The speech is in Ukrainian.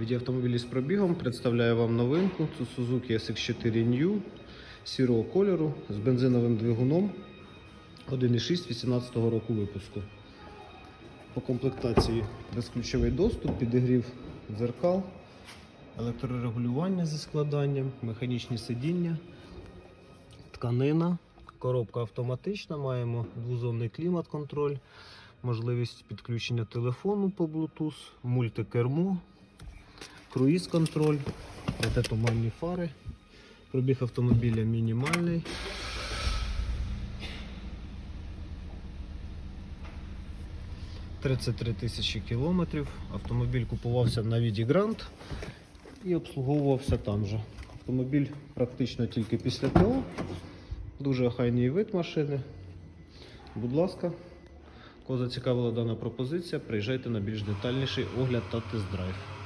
Від автомобілі з пробігом представляю вам новинку. Це Suzuki SX4 New сірого кольору з бензиновим двигуном 1.6 18 року випуску. По комплектації безключовий доступ, підігрів дзеркал, електрорегулювання зі складанням, механічні сидіння, тканина, коробка автоматична, маємо двозонний клімат-контроль, можливість підключення телефону по Bluetooth, мультикермо, круїз-контроль, протитуманні фари. Пробіг автомобіля мінімальний. «33 тисячі кілометрів. Автомобіль купувався на Віді Грант і обслуговувався там же. Автомобіль практично тільки після ТО. Дуже охайний вид машини. Будь ласка, кого зацікавила дана пропозиція, приїжджайте на більш детальніший огляд та тест-драйв.